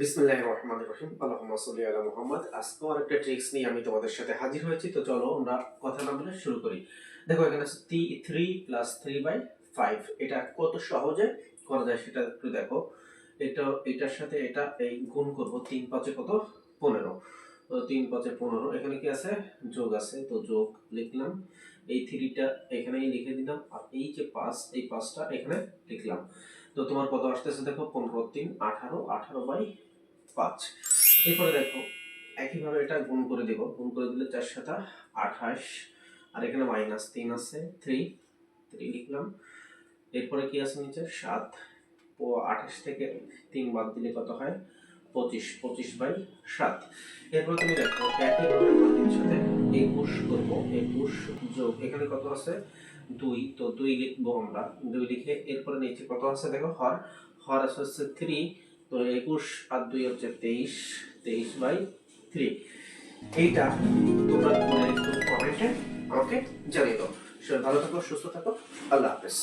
বিসমিল্লাহ রহমান রহিম। আল্লাহুম্মা সাল্লি আলা মুহাম্মদ। আজকেও আরেকটা ট্রিক্স নিয়ে আমি তোমাদের সাথে হাজির হয়েছি, তো চলো আমরা কথা না বলে শুরু করি। দেখো, এখানে three plus three by five এটা কত সহজে করা যায় সেটা একটু দেখো। এটা, এটার সাথে এটা এই গুণ করব তিন পাঁচে কত? পনেরো। তো তিন পাঁচে পনেরো। এখানে কি আছে? যোগ আছে, তো যোগ লিখলাম। এই থ্রিটা এখানেই লিখে দিলাম। আর এই যে পাঁচ, এই পাঁচটা এখানে লিখলাম। তো তোমার কত আসতেছে দেখো? পনেরো, তিন, আঠারো আঠারো বাই পাঁচ। এরপরে দেখো, একইভাবে এটা গুণ করে দেব। গুণ করে দিলে চার সাতা আঠাশ, আর এখানে মাইনাস তিন আছে, থ্রি থ্রি লিখলাম। এরপরে কি আছে নিচে? সাত। আঠাশ থেকে তিন বাদ দিলে কত হয়? পঁচিশ পঁচিশ বাই সাত। এরপর তুমি দেখো একইভাবে একুশ করব। একুশ যোগ, এখানে কত আছে? দুই। তো দুই লিখব আমরা। দুই লিখে এরপরে নিচে কত আছে দেখো? হর। হর আছে হচ্ছে থ্রি তো একুশ আর দুই হচ্ছে তেইশ। তেইশ বাই থ্রি এইটা তোমরা কমেন্টে আমাকে জানিয়ে দাও। ভালো থাকো, সুস্থ থাকো। আল্লাহ হাফেজ।